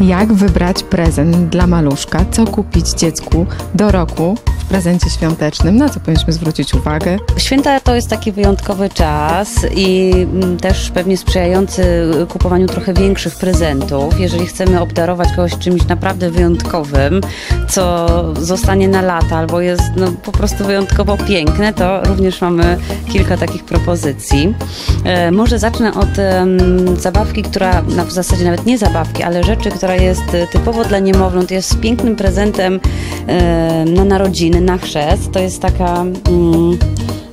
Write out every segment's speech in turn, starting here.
Jak wybrać prezent dla maluszka? Co kupić dziecku do roku prezencie świątecznym? Na co powinniśmy zwrócić uwagę? Święta to jest taki wyjątkowy czas i mm, też pewnie sprzyjający kupowaniu trochę większych prezentów. Jeżeli chcemy obdarować kogoś czymś naprawdę wyjątkowym, co zostanie na lata albo jest no, po prostu wyjątkowo piękne, to również mamy kilka takich propozycji. E, może zacznę od zabawki, która na, w zasadzie nawet nie zabawki, ale rzeczy, która jest e, typowo dla niemowląt, jest pięknym prezentem e, na narodziny, na chrzest. To jest taka. Mm,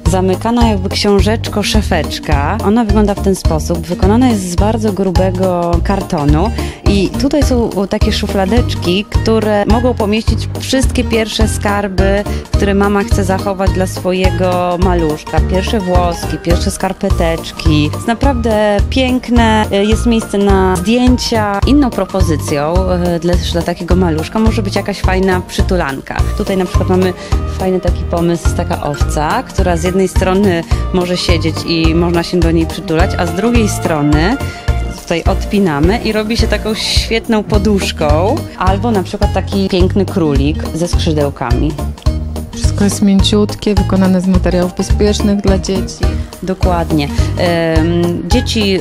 zamykana jakby książeczko szefeczka. Ona wygląda w ten sposób. Wykonana jest z bardzo grubego kartonu i tutaj są takie szufladeczki, które mogą pomieścić wszystkie pierwsze skarby, które mama chce zachować dla swojego maluszka. Pierwsze włoski, pierwsze skarpeteczki. Jest naprawdę piękne. Jest miejsce na zdjęcia. Inną propozycją e, dla, dla takiego maluszka może być jakaś fajna przytulanka. Tutaj na przykład mamy fajny taki pomysł, taka owca, która z jednej strony może siedzieć i można się do niej przytulać, a z drugiej strony tutaj odpinamy i robi się taką świetną poduszką, albo na przykład taki piękny królik ze skrzydełkami. Wszystko jest mięciutkie, wykonane z materiałów bezpiecznych dla dzieci. Dokładnie. Dzieci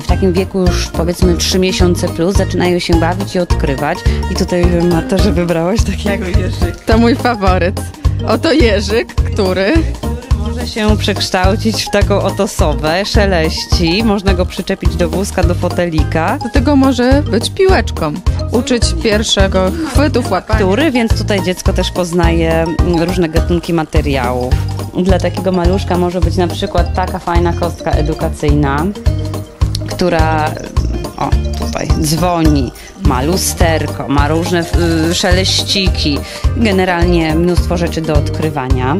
w takim wieku już powiedzmy 3 miesiące plus zaczynają się bawić i odkrywać. I tutaj Marta, że wybrałaś takiego jeżyka. To mój faworyt. Oto Jerzyk, który Może się przekształcić w taką oto sowę, szeleści, można go przyczepić do wózka, do fotelika, do tego może być piłeczką. Uczyć pierwszego chwytów łapania. który, więc tutaj dziecko też poznaje mm, różne gatunki materiałów. Dla takiego maluszka może być na przykład taka fajna kostka edukacyjna, która o, tutaj dzwoni, ma lusterko, ma różne y, szeleściki, generalnie mnóstwo rzeczy do odkrywania.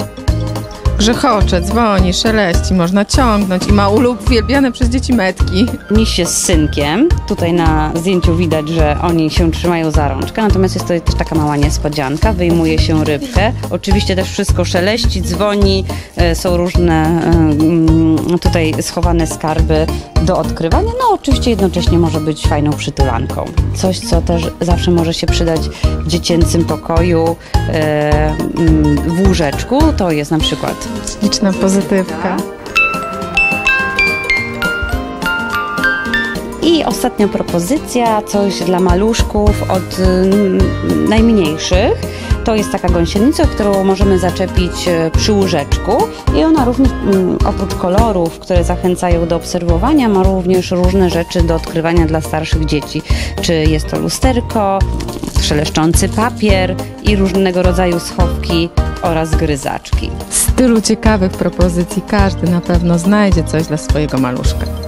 Grzechocze, dzwoni, szeleści, można ciągnąć i ma uwielbiane przez dzieci metki. Miś się z synkiem. Tutaj na zdjęciu widać, że oni się trzymają za rączkę, natomiast jest to też taka mała niespodzianka. Wyjmuje się rybkę. Oczywiście też wszystko szeleści, dzwoni, e, są różne e, mm, tutaj schowane skarby do odkrywania. No oczywiście jednocześnie może być fajną przytulanką. Coś, co też zawsze może się przydać w dziecięcym pokoju, e, mm, w łóżeczku, to jest na przykład Liczna pozytywka. I ostatnia propozycja, coś dla maluszków od mm, najmniejszych. To jest taka gąsienica, którą możemy zaczepić e, przy łóżeczku i ona również mm, oprócz kolorów, które zachęcają do obserwowania, ma również różne rzeczy do odkrywania dla starszych dzieci. Czy jest to lusterko, szeleszczący papier i różnego rodzaju schowki oraz gryzaczki. Z tylu ciekawych propozycji każdy na pewno znajdzie coś dla swojego maluszka.